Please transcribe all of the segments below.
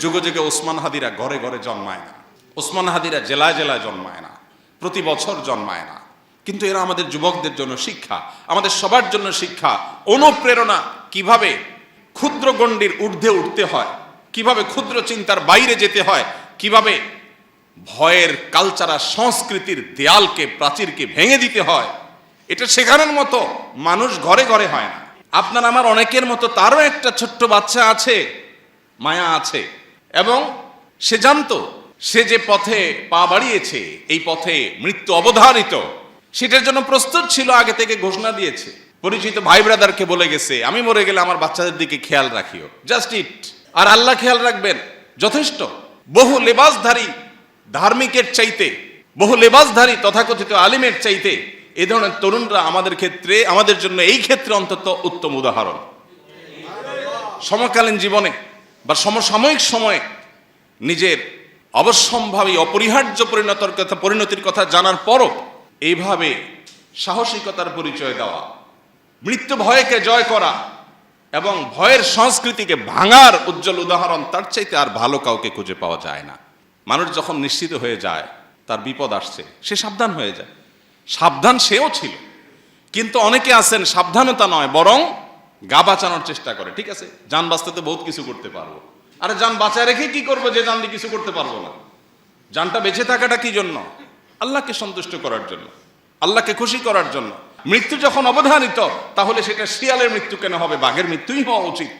যুগে যুগে ওসমান হাদিরা ঘরে ঘরে জন্মায় না। ওসমান হাদিরা জেলায় জেলায় জন্মায় না। প্রতি বছর জন্মায় না। কিন্তু এরা আমাদের যুবকদের জন্য শিক্ষা, আমাদের সবার জন্য শিক্ষা, অনুপ্রেরণা কীভাবে ক্ষুদ্র গণ্ডির ঊর্ধ্বে উঠতে হয়, কীভাবে ক্ষুদ্র চিন্তার বাইরে যেতে হয়, কীভাবে ভয়ের কালচারার সংস্কৃতির দেয়ালকে, প্রাচীরকে ভেঙে দিতে হয়, এটা শেখানোর মতো মানুষ ঘরে ঘরে হয় না। আপনার আমার অনেকের মতো তারও একটা ছোট্ট বাচ্চা আছে, মায়া আছে। এবং সে জানতো, সে যে পথে পা বাড়িয়েছে, এই পথে মৃত্যু অবধারিত। সেটার জন্য প্রস্তুত ছিল, আগে থেকে ঘোষণা দিয়েছে। পরিচিত ভাই ব্রাদারকে বলে গেছে, আমি মরে গেলে আমার বাচ্চাদের দিকে খেয়াল রাখিও। Just it. আর আল্লাহ খেয়াল রাখবেন, যথেষ্ট। বহু লেবাসধারী ধার্মিকের চাইতে, বহু লেবাসধারী তথাকথিত আলিমের চাইতে, এ ধরনের তরুণরা আমাদের ক্ষেত্রে, আমাদের জন্য এই ক্ষেত্রে অন্তত উত্তম উদাহরণ। সমকালীন জীবনে বা সমসাময়িক সময়ে নিজের অবশ্যম্ভাবী, অপরিহার্য পরিণতর কথা, পরিণতির কথা জানার পরও এইভাবে সাহসিকতার পরিচয় দেওয়া, মৃত্যু ভয়কে জয় করা এবং ভয়ের সংস্কৃতিকে ভাঙার উজ্জ্বল উদাহরণ, তার চাইতে আর ভালো কাউকে খুঁজে পাওয়া যায় না। মানুষ যখন নিশ্চিত হয়ে যায়, তার বিপদ আসছে, সে সাবধান হয়ে যায়। সাবধান সেও ছিল। কিন্তু অনেকে আছেন, সাবধানতা নয়, বরং গা বাঁচানোর চেষ্টা করে, ঠিক আছে? যান বাঁচতে তো বহুত কিছু করতে পারব। আরে যান বাঁচায় রেখে কি করব যে জান দিয়ে কিছু করতে পারব না? যানটা বেঁচে থাকাটা কি জন্য? আল্লাহকে সন্তুষ্ট করার জন্য, আল্লাহকে খুশি করার জন্য। মৃত্যু যখন অবধানিত, তাহলে সেটা শিয়ালের মৃত্যু কেন হবে? বাঘের মৃত্যুই হওয়া উচিত।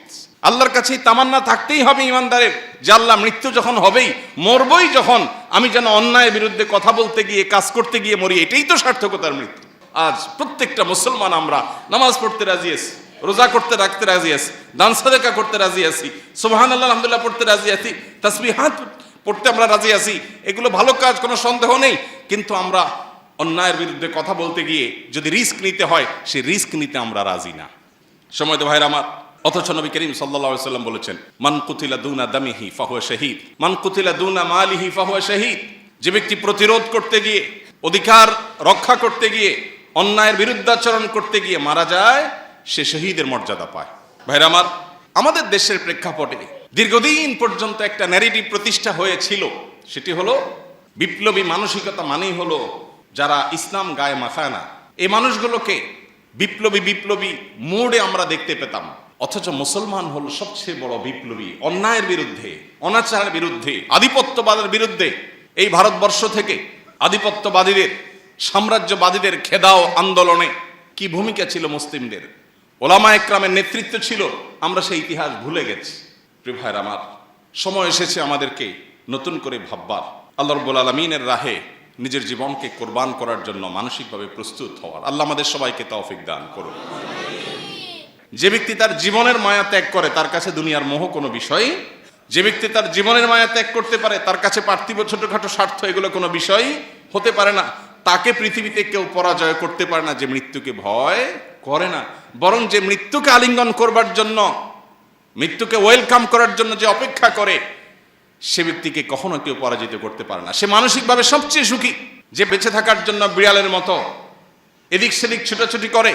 আল্লাহর কাছে তামান্না থাকতেই হবে ইমানদারের, যে আল্লাহ মৃত্যু যখন হবেই, মরবই যখন, আমি যেন অন্যায়ের বিরুদ্ধে কথা বলতে গিয়ে, কাজ করতে গিয়ে মরি, এটাই তো সার্থকতার মৃত্যু। আজ প্রত্যেকটা মুসলমান আমরা নামাজ পড়তে রাজি আছি। রোজা করতে রাখতে রাজি আছি, দান সাদেকা করতে রাজি আছি সোহান আল্লাহ আলহামদুলিল্লাহ পড়তে রাজি আছি তাসবি হাত পড়তে আমরা রাজি আছি, এগুলো ভালো কাজ, কোনো সন্দেহ নেই। কিন্তু আমরা অন্যায়ের বিরুদ্ধে কথা বলতে গিয়ে যদি রিস্ক নিতে হয়, সেই রিস্ক নিতে আমরা রাজি না। সময় তো ভাইরা আমার, অথচ নবী করিম সাল্লাল্লাহু সাল্লাম বলেছেন, মান কুতিলা দুনা দামিহি ফাহুয়া শহীদ। মান কুতিলা দুনা মালিহি ফাহুয়া শহীদ। যে ব্যক্তি প্রতিরোধ করতে গিয়ে, অধিকার রক্ষা করতে গিয়ে, অন্যায়ের বিরুদ্ধাচরণ করতে গিয়ে মারা যায় সে শহীদের মর্যাদা পায়। ভাইরা আমার, আমাদের দেশের প্রেক্ষাপটে দীর্ঘদিন পর্যন্ত একটা ন্যারেটিভ প্রতিষ্ঠা হয়েছিল। সেটি হলো, বিপ্লবী মানসিকতা মানেই হলো যারা ইসলাম গায়ে মাখায় না। এই মানুষগুলোকে বিপ্লবী বিপ্লবী মোড়ে আমরা দেখতে পেতাম। অথচ মুসলমান হলো সবচেয়ে বড় বিপ্লবী। অন্যায়ের বিরুদ্ধে, অনাচারের বিরুদ্ধে, আধিপত্যবাদের বিরুদ্ধে এই ভারতবর্ষ থেকে আধিপত্যবাদীদের, সাম্রাজ্যবাদীদের খেদাও আন্দোলনে কি ভূমিকা ছিল মুসলিমদের? ওলামা একরামের নেতৃত্ব ছিল, আমরা সেই ইতিহাস ভুলে গেছি। প্রিয় ভাইয়ের আমার, সময় এসেছে আমাদেরকে নতুন করে ভাববার। আল্লাহ রব্বুল আলমিনের রাহে নিজের জীবনকে কোরবান করার জন্য মানসিকভাবে প্রস্তুত হওয়ার। আল্লাহ আমাদের সবাইকে তৌফিক দান করুন। যে ব্যক্তি তার জীবনের মায়া ত্যাগ করে, তার কাছে দুনিয়ার মোহ কোনো বিষয় যে ব্যক্তি তার জীবনের মায়া ত্যাগ করতে পারে, তার কাছে পার্থিব ছোটখাটো স্বার্থ এগুলো কোনো বিষয় হতে পারে না। তাকে পৃথিবীতে কেউ পরাজয় করতে পারে না, যে মৃত্যুকে ভয় করে না। বরং যে মৃত্যুকে আলিঙ্গন করবার জন্য, মৃত্যুকে ওয়েলকাম করার জন্য যে অপেক্ষা করে, সে ব্যক্তিকে কখনো কেউ পরাজিত করতে পারে না। সে মানসিকভাবে সবচেয়ে সুখী, যে বেঁচে থাকার জন্য বিড়ালের মতো, এদিক সেদিক ছুটাছুটি করে।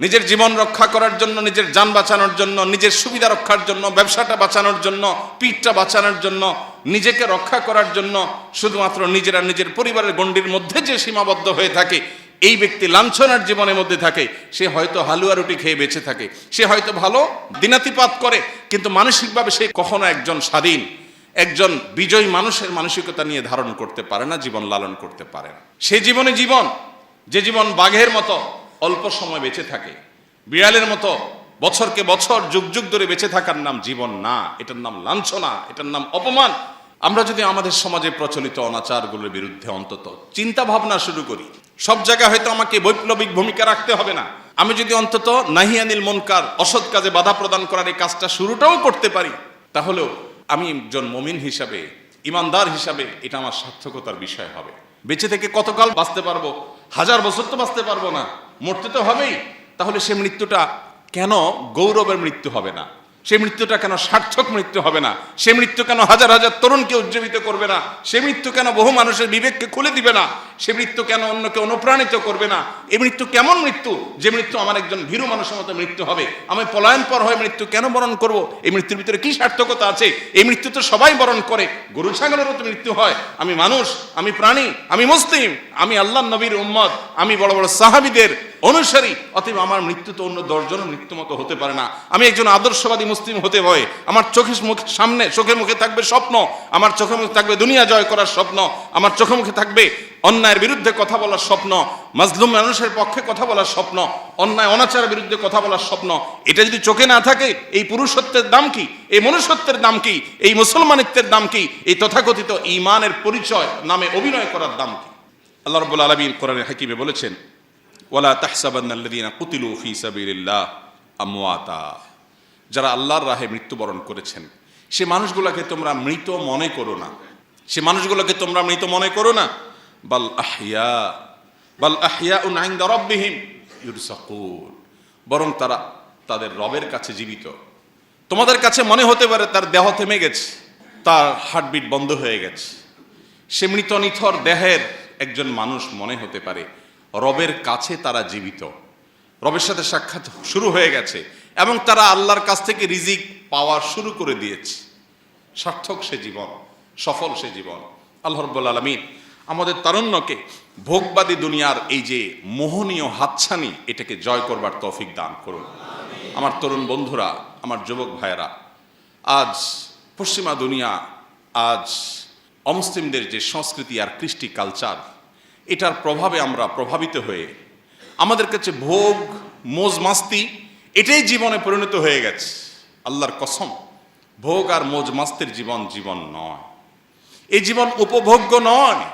নিজের জীবন রক্ষা করার জন্য, নিজের যান বাঁচানোর জন্য, নিজের সুবিধা রক্ষার জন্য, ব্যবসাটা বাঁচানোর জন্য, পিঠটা বাঁচানোর জন্য, নিজেকে রক্ষা করার জন্য শুধুমাত্র নিজেরা নিজের পরিবারের গণ্ডির মধ্যে যে সীমাবদ্ধ হয়ে থাকে, এই ব্যক্তি লাঞ্ছনার জীবনের মধ্যে থাকে, সে হয়তো হালুয়া রুটি খেয়ে বেঁচে থাকে। সে হয়তো ভালো দিনাতিপাত করে, কিন্তু মানসিকভাবে সে কখনো একজন স্বাধীন, একজন বিজয়ী মানুষের মানসিকতা নিয়ে ধারণ করতে পারে না, জীবন লালন করতে পারে না। সে জীবনে জীবন, যে জীবন বাঘের মতো অল্প সময় বেঁচে থাকে। বিড়ালের মতো বছরকে বছর, যুগ যুগ ধরে বেঁচে থাকার নাম জীবন না। এটার নাম লাঞ্ছনা, এটার নাম অপমান। আমরা যদি আমাদের সমাজে প্রচলিত অনাচারগুলোর বিরুদ্ধে অন্তত চিন্তা ভাবনা শুরু করি, সব জায়গায় হয়তো আমাকে বৈপ্লবিক ভূমিকা রাখতে হবে না। আমি যদি অন্তত নাহিয়ানিল মনকার, অসৎ কাজে বাধা প্রদান করার এই কাজটা শুরুটাও করতে পারি, তাহলেও আমি একজন মমিন হিসাবে, ইমানদার হিসাবে এটা আমার সার্থকতার বিষয় হবে। বেঁচে থেকে কতকাল বাঁচতে পারব? হাজার বছর তো বাঁচতে পারব না। মরতে তো হবেই। তাহলে সে মৃত্যুটা কেন গৌরবের মৃত্যু হবে না? সে মৃত্যুটা কেন সার্থক মৃত্যু হবে না? সে মৃত্যু কেন হাজার হাজার তরুণকে উজ্জীবিত করবে না? সে মৃত্যু কেন বহু মানুষের বিবেককে খুলে দিবে না? সে মৃত্যু কেন অন্যকে অনুপ্রাণিত করবে না? এ মৃত্যু কেমন মৃত্যু? যে মৃত্যু আমার একজন ভীরু মানুষের মতো মৃত্যু হবে। আমি পলায়ন পর হয়ে মৃত্যু কেন বরণ করব? এই মৃত্যুর ভিতরে কি সার্থকতা আছে? এই মৃত্যু তো সবাই বরণ করে। গরু ছাগলেরও তো মৃত্যু হয়। আমি মানুষ, আমি প্রাণী, আমি মুসলিম, আমি আল্লাহ নবীর উম্মত, আমি বড় বড় সাহাবিদের অনুসারী। অতএব আমার মৃত্যু তো অন্য দশজনের মৃত্যু মতো হতে পারে না। আমি একজন আদর্শবাদী মুসলিম হতে হয় আমার চোখের মুখে সামনে চোখে মুখে থাকবে স্বপ্ন। আমার চোখে মুখে থাকবে দুনিয়া জয় করার স্বপ্ন। আমার চোখে মুখে থাকবে অন্যায়ের বিরুদ্ধে কথা বলার স্বপ্ন। মাজলুম মানুষের পক্ষে কথা বলার স্বপ্ন। অন্যায়, অনাচারের বিরুদ্ধে কথা বলার স্বপ্ন। এটা যদি চোখে না থাকে, এই পুরুষত্বের দাম কি? এই মনুষ্যত্বের দাম কি? এই মুসলমানিত্বের দাম কি? এই তথাকথিত ইমানের পরিচয় নামে অভিনয় করার দাম কি? আল্লাহ রব্বুল আলমিন কোরআনে হাকিমে বলেছেন ওয়ালা তাহসাবান্নাল্লাযীনা কুতিলু ফি সাবিলিল্লাহ আমওয়াতা। যারা আল্লাহর রাহে মৃত্যুবরণ করেছেন, সে মানুষগুলোকে তোমরা মৃত মনে করো না। সে মানুষগুলোকে তোমরা মৃত মনে করো না। বাল আহইয়া বাল আহইয়া উন ইনদা রাব্বিহিম ইউরসাকুন। বরং তারা তাদের রবের কাছে জীবিত। তোমাদের কাছে মনে হতে পারে তার দেহ থেমে গেছে, তার হার্টবিট বন্ধ হয়ে গেছে। সে মৃত নিথর দেহের একজন মানুষ মনে হতে পারে রবের কাছে তারা জীবিত। রবের সাথে সাক্ষাৎ শুরু হয়ে গেছে এবং তারা আল্লাহর কাছ থেকে রিজিক পাওয়া শুরু করে দিয়েছে। সার্থক সে জীবন সফল সে জীবন। আল্লাহ রব্বুল আলমিন আমাদের তারুণ্যকে ভোগবাদী দুনিয়ার এই যে মোহনীয় হাতছানি এটাকে জয় করবার তৌফিক দান করুন। আমার তরুণ বন্ধুরা আমার যুবক ভাইয়েরা আজ পশ্চিমা দুনিয়া আজ অমুসলিমদের যে সংস্কৃতি আর কৃষ্টি কালচার এটার প্রভাবে আমরা প্রভাবিত হয়ে আমাদের কাছে ভোগ, মোজ মাস্তি, এটাই জীবনে পরিণত হয়ে গেছে। আল্লাহর কসম, ভোগ আর মোজ মাস্তির জীবন জীবন নয়। এই জীবন উপভোগ্য নয়।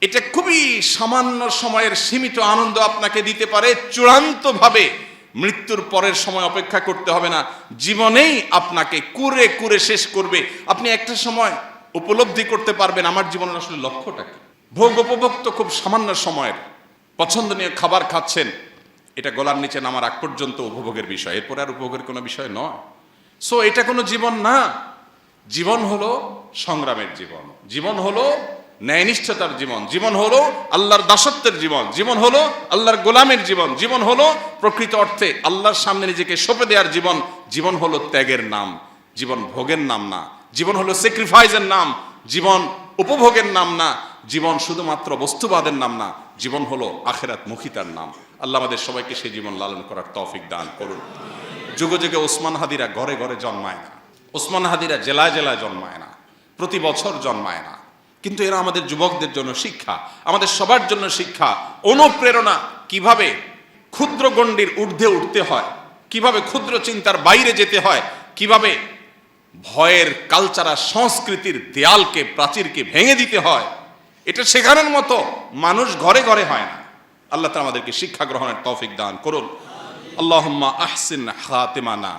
এটা খুবই সামান্য সময়ের সীমিত আনন্দ আপনাকে দিতে পারে, চূড়ান্তভাবে মৃত্যুর পরের সময় অপেক্ষা করতে হবে না। জীবনেই আপনাকে কুরে কুরে শেষ করবে। আপনি একটা সময় উপলব্ধি করতে পারবেন। আমার জীবনের আসলে লক্ষ্যটা কি? ভোগ উপভোগ তো খুব সামান্য সময়ের পছন্দনীয় খাবার খাচ্ছেন, এটা গলার নিচে নামার আগ পর্যন্ত উপভোগের বিষয়। এরপরে আর উপভোগের কোনো বিষয় নয়। সো এটা কোনো জীবন না। জীবন হলো সংগ্রামের জীবন। জীবন হলো ন্যায়নিষ্ঠতার জীবন। জীবন হলো আল্লাহর দাসত্বের জীবন। জীবন হলো আল্লাহর গোলামের জীবন। জীবন হলো প্রকৃত অর্থে আল্লাহর সামনে নিজেকে সঁপে দেওয়ার জীবন। জীবন হলো ত্যাগের নাম। জীবন ভোগের নাম না। জীবন হলো স্যাক্রিফাইসের নাম। জীবন উপভোগের নাম না। জীবন শুধুমাত্র বস্তুবাদের নাম না, জীবন হলো আখেরাত মুখিতার নাম। আল্লাহ আমাদের সবাইকে সেই জীবন লালন করার তৌফিক দান করুন। যুগে যুগে ওসমান হাদিরা ঘরে ঘরে জন্মায় না। ওসমান হাদিরা জেলায় জেলায় জন্মায় না। প্রতি বছর জন্মায় না। কিন্তু এরা আমাদের যুবকদের জন্য শিক্ষা, আমাদের সবার জন্য শিক্ষা, অনুপ্রেরণা। কীভাবে ক্ষুদ্র গণ্ডির ঊর্ধ্বে উঠতে হয়? কীভাবে ক্ষুদ্র চিন্তার বাইরে যেতে হয়? কীভাবে ভয়ের কালচারা সংস্কৃতির দেয়ালকে, প্রাচীরকে ভেঙে দিতে হয়? এটা শেখানোর মতো মানুষ ঘরে ঘরে হয় না। আল্লাহ তাআলা আমাদেরকে শিক্ষা গ্রহণের তৌফিক দান করুন। আল্লাহুম্মা আহসিন খাতিমানা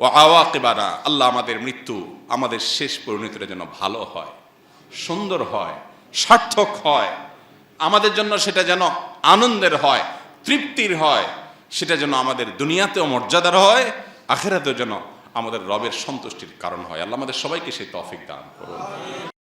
ও আওয়াকিবানা। আল্লাহ আমাদের মৃত্যু আমাদের শেষ পরিণতিটা যেন ভালো হয়, সুন্দর হয়, সার্থক হয়। আমাদের জন্য সেটা যেন আনন্দের হয়, তৃপ্তির হয়, সেটা যেন আমাদের দুনিয়াতেও মর্যাদার হয়, আখেরাতেও যেন আমাদের রবের সন্তুষ্টির কারণ হয়। আল্লাহ আমাদের সবাইকে সেই তৌফিক দান করুন।